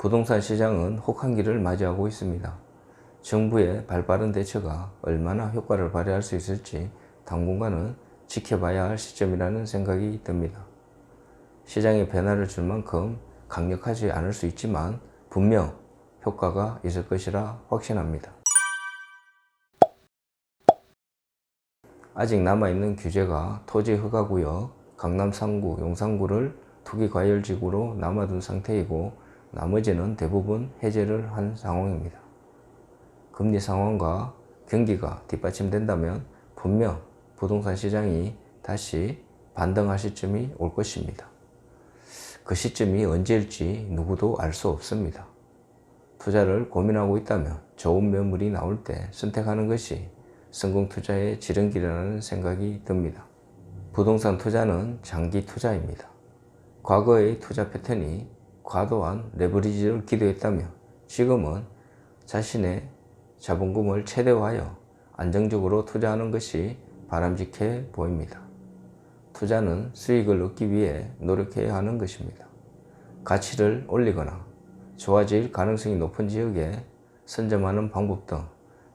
부동산 시장은 혹한기를 맞이하고 있습니다. 정부의 발빠른 대처가 얼마나 효과를 발휘할 수 있을지 당분간은 지켜봐야 할 시점이라는 생각이 듭니다. 시장에 변화를 줄 만큼 강력하지 않을 수 있지만 분명 효과가 있을 것이라 확신합니다. 아직 남아있는 규제가 토지 허가구역, 강남 3구, 용산구를 투기과열지구로 남아둔 상태이고 나머지는 대부분 해제를 한 상황입니다. 금리 상황과 경기가 뒷받침된다면 분명 부동산 시장이 다시 반등할 시점이 올 것입니다. 그 시점이 언제일지 누구도 알 수 없습니다. 투자를 고민하고 있다면 좋은 매물이 나올 때 선택하는 것이 성공 투자의 지름길이라는 생각이 듭니다. 부동산 투자는 장기 투자입니다. 과거의 투자 패턴이 과도한 레버리지를 기도했다면 지금은 자신의 자본금을 최대화하여 안정적으로 투자하는 것이 바람직해 보입니다. 투자는 수익을 얻기 위해 노력해야 하는 것입니다. 가치를 올리거나 좋아질 가능성이 높은 지역에 선점하는 방법 등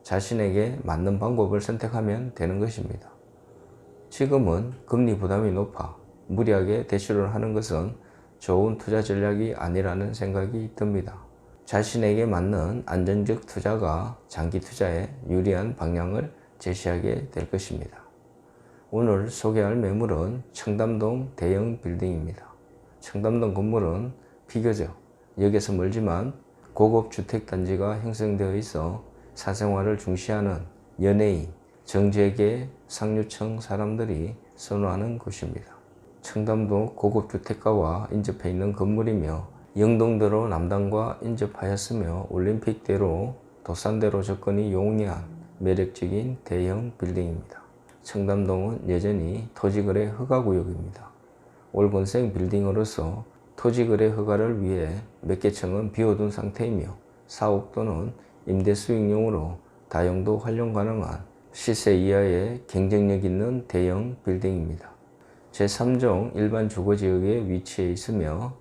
자신에게 맞는 방법을 선택하면 되는 것입니다. 지금은 금리 부담이 높아 무리하게 대출을 하는 것은 좋은 투자 전략이 아니라는 생각이 듭니다. 자신에게 맞는 안전적 투자가 장기 투자에 유리한 방향을 제시하게 될 것입니다. 오늘 소개할 매물은 청담동 대형 빌딩입니다. 청담동 건물은 비교적 역에서 멀지만 고급 주택단지가 형성되어 있어 사생활을 중시하는 연예인, 정재계, 상류층 사람들이 선호하는 곳입니다. 청담도 고급 주택가와 인접해 있는 건물이며 영동대로 남당과 인접하였으며 올림픽대로 도산대로 접근이 용이한 매력적인 대형 빌딩입니다. 청담동은 여전히 토지거래 허가구역입니다. 올건생 빌딩으로서 토지거래 허가를 위해 몇 개 층은 비워둔 상태이며 사옥 또는 임대 수익용으로 다용도 활용 가능한 시세 이하의 경쟁력 있는 대형 빌딩입니다. 제3종 일반 주거지역에 위치해 있으며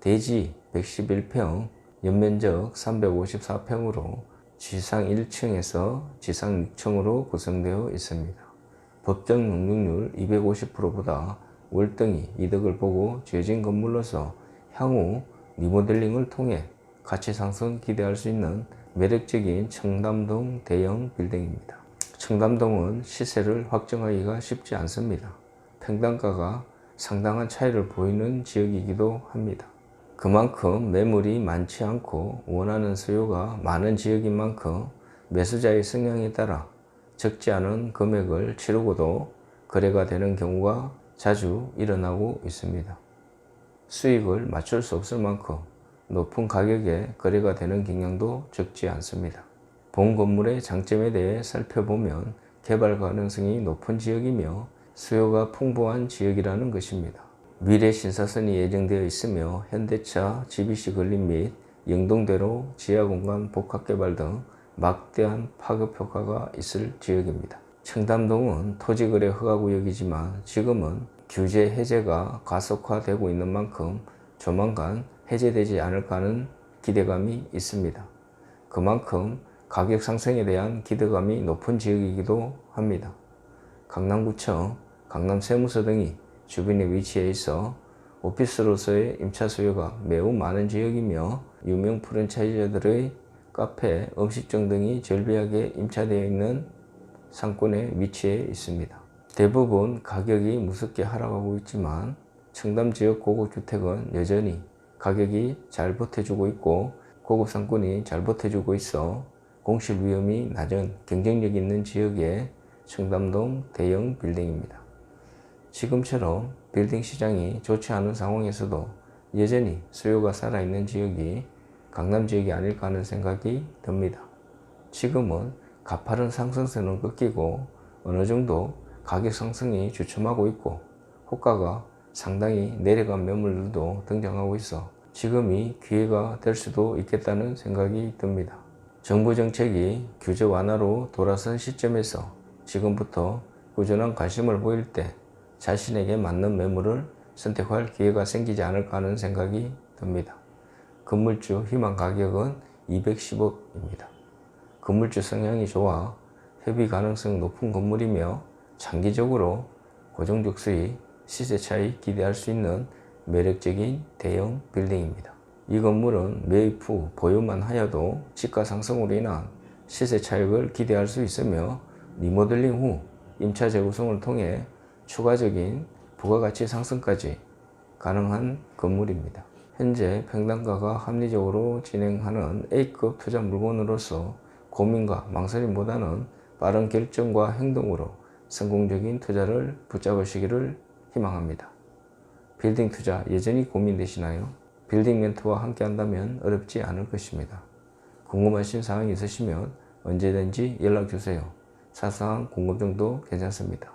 대지 111평, 연면적 354평으로 지상 1층에서 지상 6층으로 구성되어 있습니다. 법정 용적률 250%보다 월등히 이득을 보고 지어진 건물로서 향후 리모델링을 통해 가치 상승 기대할 수 있는 매력적인 청담동 대형 빌딩입니다. 청담동은 시세를 확정하기가 쉽지 않습니다. 평당가가 상당한 차이를 보이는 지역이기도 합니다. 그만큼 매물이 많지 않고 원하는 수요가 많은 지역인 만큼 매수자의 성향에 따라 적지 않은 금액을 치르고도 거래가 되는 경우가 자주 일어나고 있습니다. 수익을 맞출 수 없을 만큼 높은 가격에 거래가 되는 경향도 적지 않습니다. 본 건물의 장점에 대해 살펴보면 개발 가능성이 높은 지역이며 수요가 풍부한 지역이라는 것입니다. 미래 신사선이 예정되어 있으며 현대차, GBC 건립 및 영동대로 지하공간 복합개발 등 막대한 파급 효과가 있을 지역입니다. 청담동은 토지거래 허가구역이지만 지금은 규제 해제가 가속화되고 있는 만큼 조만간 해제되지 않을까 하는 기대감이 있습니다. 그만큼 가격 상승에 대한 기대감이 높은 지역이기도 합니다. 강남구청, 강남세무서 등이 주변에 위치해 있어 오피스로서의 임차 수요가 매우 많은 지역이며 유명 프랜차이즈들의 카페, 음식점 등이 절비하게 임차되어 있는 상권에 위치해 있습니다. 대부분 가격이 무섭게 하락하고 있지만 청담 지역 고급주택은 여전히 가격이 잘 버텨주고 있고 고급 상권이 잘 버텨주고 있어 공실 위험이 낮은 경쟁력 있는 지역의 청담동 대형 빌딩입니다. 지금처럼 빌딩 시장이 좋지 않은 상황에서도 여전히 수요가 살아있는 지역이 강남 지역이 아닐까 하는 생각이 듭니다. 지금은 가파른 상승세는 꺾이고 어느 정도 가격 상승이 주춤하고 있고 호가가 상당히 내려간 매물들도 등장하고 있어 지금이 기회가 될 수도 있겠다는 생각이 듭니다. 정부 정책이 규제 완화로 돌아선 시점에서 지금부터 꾸준한 관심을 보일 때 자신에게 맞는 매물을 선택할 기회가 생기지 않을까 하는 생각이 듭니다. 건물주 희망 가격은 210억입니다. 건물주 성향이 좋아 협의 가능성 높은 건물이며 장기적으로 고정적 수익, 시세 차이 기대할 수 있는 매력적인 대형 빌딩입니다. 이 건물은 매입 후 보유만 하여도 지가 상승으로 인한 시세 차익을 기대할 수 있으며 리모델링 후 임차 재구성을 통해 추가적인 부가가치 상승까지 가능한 건물입니다. 현재 평당가가 합리적으로 진행하는 A급 투자 물건으로서 고민과 망설임보다는 빠른 결정과 행동으로 성공적인 투자를 붙잡으시기를 희망합니다. 빌딩 투자 여전히 고민되시나요? 빌딩 멘토와 함께 한다면 어렵지 않을 것입니다. 궁금하신 사항이 있으시면 언제든지 연락 주세요. 사소한 궁금증도 괜찮습니다.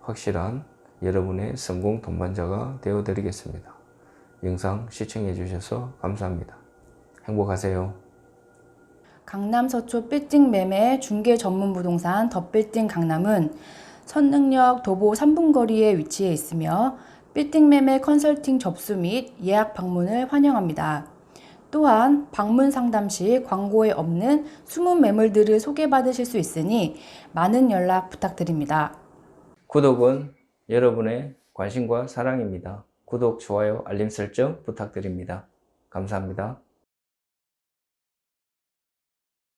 확실한 여러분의 성공 동반자가 되어 드리겠습니다. 영상 시청해 주셔서 감사합니다. 행복하세요. 강남 서초 빌딩 매매 중개 전문 부동산 더 빌딩 강남은 선능력 도보 3분 거리에 위치해 있으며 빌딩 매매 컨설팅 접수 및 예약 방문을 환영합니다. 또한 방문 상담 시 광고에 없는 숨은 매물들을 소개받으실 수 있으니 많은 연락 부탁드립니다. 구독은 여러분의 관심과 사랑입니다. 구독, 좋아요, 알림 설정 부탁드립니다. 감사합니다.